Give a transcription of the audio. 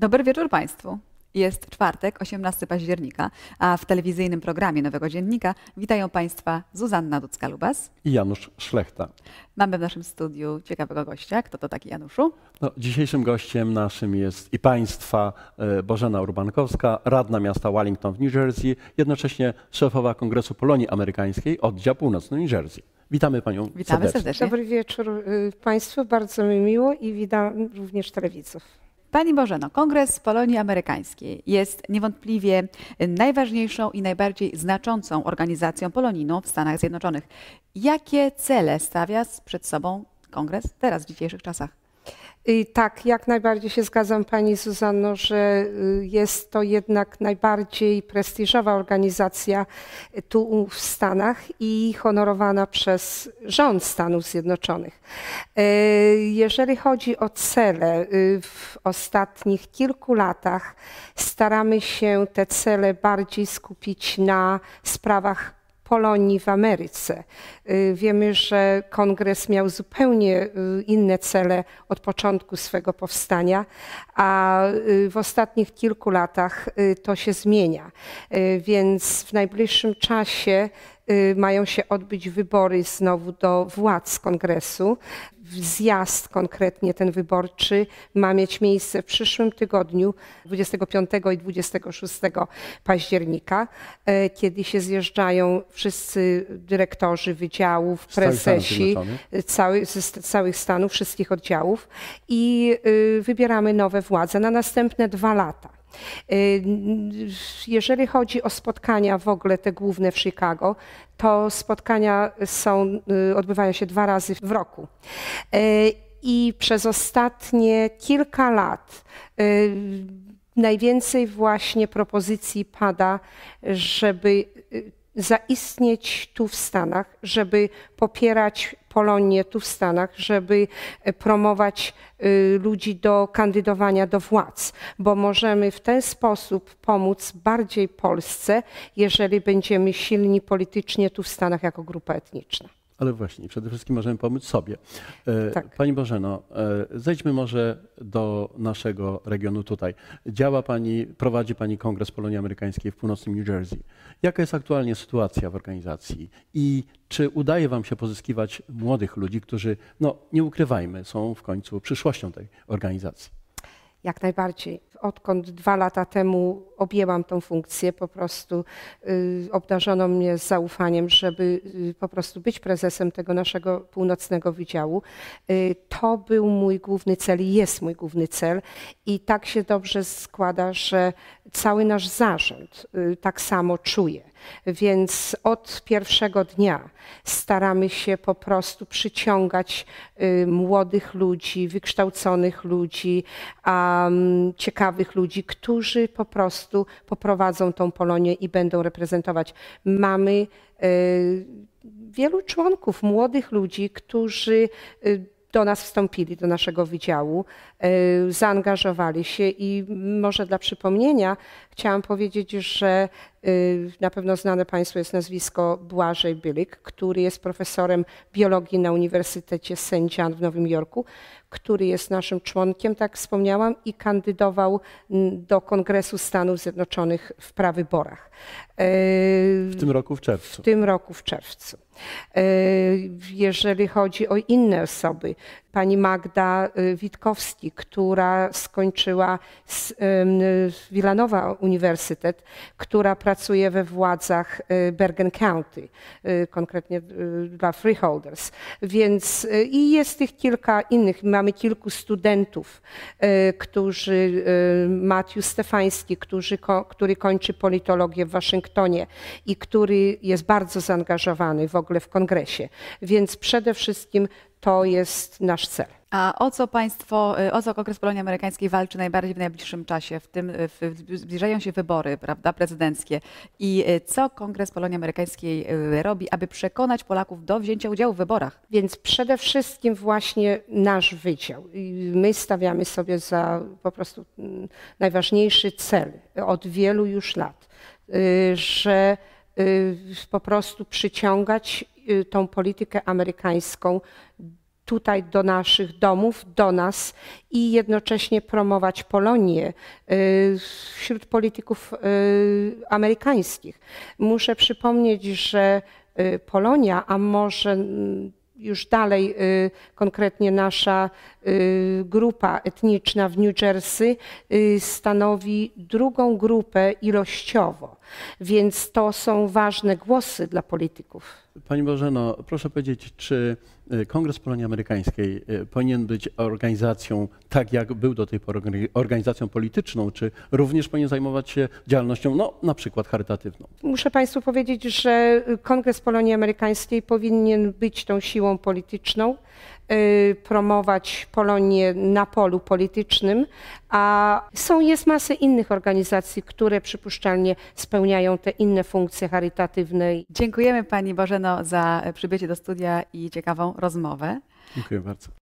Dobry wieczór Państwu. Jest czwartek, 18 października, a w telewizyjnym programie Nowego Dziennika witają Państwa Zuzanna Ducka-Lubas i Janusz Szlechta. Mamy w naszym studiu ciekawego gościa. Kto to taki Januszu? No, dzisiejszym gościem naszym jest i Państwa e, Bożena Urbankowska, radna miasta Wellington w New Jersey, jednocześnie szefowa Kongresu Polonii Amerykańskiej, oddział północny New Jersey. Witamy Panią Witamy serdecznie. serdecznie. Dobry wieczór y, Państwu, bardzo mi miło i witam również telewidzów. Pani Bożeno, Kongres Polonii Amerykańskiej jest niewątpliwie najważniejszą i najbardziej znaczącą organizacją polonijną w Stanach Zjednoczonych. Jakie cele stawia przed sobą Kongres teraz, w dzisiejszych czasach? I tak, jak najbardziej się zgadzam Pani Zuzanno, że y, jest to jednak najbardziej prestiżowa organizacja tu w Stanach i honorowana przez rząd Stanów Zjednoczonych. E, jeżeli chodzi o cele, y, w ostatnich kilku latach staramy się te cele bardziej skupić na sprawach Polonii w Ameryce. Y, wiemy, że kongres miał zupełnie y, inne cele od początku swego powstania, a y, w ostatnich kilku latach to się zmienia. Więc w najbliższym czasie mają się odbyć wybory znowu do władz kongresu zjazd konkretnie ten wyborczy ma mieć miejsce w przyszłym tygodniu 25 i 26 października, e, kiedy się zjeżdżają wszyscy dyrektorzy wydziałów, prezesi cały, z całych Stanów, wszystkich oddziałów i y, wybieramy nowe władze na następne dwa lata. Y, jeżeli chodzi o spotkania w ogóle te główne w Chicago, to spotkania są, y, odbywają się dwa razy w roku. Y, I przez ostatnie kilka lat najwięcej właśnie propozycji pada, żeby zaistnieć tu w Stanach, żeby popierać Polonię tu w Stanach, żeby e, promować y, ludzi do kandydowania do władz, bo możemy w ten sposób pomóc bardziej Polsce, jeżeli będziemy silni politycznie tu w Stanach jako grupa etniczna. Ale właśnie, przede wszystkim możemy pomóc sobie. E, tak. Pani Bożeno, e, zejdźmy może do naszego regionu tutaj. Działa Pani, prowadzi Pani Kongres Polonii Amerykańskiej w północnym New Jersey. Jaka jest aktualnie sytuacja w organizacji i czy udaje Wam się pozyskiwać młodych ludzi, którzy, no nie ukrywajmy, są w końcu przyszłością tej organizacji? Jak najbardziej. Odkąd dwa lata temu objęłam tą funkcję, po prostu y, obdarzono mnie zaufaniem, żeby y, po prostu być prezesem tego naszego północnego wydziału. Y, to był mój główny cel i jest mój główny cel. I tak się dobrze składa, że cały nasz zarząd tak samo czuje. Więc od pierwszego dnia staramy się po prostu przyciągać młodych ludzi, wykształconych ludzi, ciekawych ludzi, którzy po prostu poprowadzą tą Polonię i będą reprezentować. Mamy y, wielu członków, młodych ludzi, którzy do nas wstąpili, do naszego wydziału, e, zaangażowali się i może dla przypomnienia chciałam powiedzieć, że na pewno znane Państwu jest nazwisko Błażej Bylik, który jest profesorem biologii na Uniwersytecie. John w Nowym Jorku, który jest naszym członkiem, tak wspomniałam, i kandydował do Kongresu Stanów Zjednoczonych w prawyborach. E, w tym roku w czerwcu. W tym roku w czerwcu. E, jeżeli chodzi o inne osoby, pani Magda y, Witkowski, która skończyła z Villanova Uniwersytet, która pracuje we władzach y, Bergen County, y, konkretnie dla freeholders. Więc i jest tych kilka innych. Mamy kilku studentów, którzy, Matthew Stefański, który, który kończy politologię w Waszyngtonie i który jest bardzo zaangażowany w ogóle w kongresie. Więc przede wszystkim to jest nasz cel. A o co państwo, y, o co Kongres Polonii Amerykańskiej walczy najbardziej w najbliższym czasie? W tym y, w, zbliżają się wybory, prawda, prezydenckie. I y, co Kongres Polonii Amerykańskiej robi, aby przekonać Polaków do wzięcia udziału w wyborach? Więc przede wszystkim właśnie nasz wydział. My stawiamy sobie za po prostu mm, najważniejszy cel od wielu już lat, że po prostu przyciągać tą politykę amerykańską tutaj do naszych domów, do nas i jednocześnie promować Polonię y, wśród polityków y, amerykańskich. Muszę przypomnieć, że y, Polonia, a może mm, już dalej konkretnie nasza grupa etniczna w New Jersey stanowi drugą grupę ilościowo, więc to są ważne głosy dla polityków. Pani Bożeno, proszę powiedzieć, czy y, Kongres Polonii Amerykańskiej y, powinien być organizacją, tak jak był do tej pory organizacją polityczną, czy również powinien zajmować się działalnością, no na przykład charytatywną? Muszę Państwu powiedzieć, że Kongres Polonii Amerykańskiej powinien być tą siłą polityczną, promować Polonię na polu politycznym, a są, jest masę innych organizacji, które przypuszczalnie spełniają te inne funkcje charytatywne. Dziękujemy Pani Bożeno za przybycie do studia i ciekawą rozmowę. Dziękuję bardzo.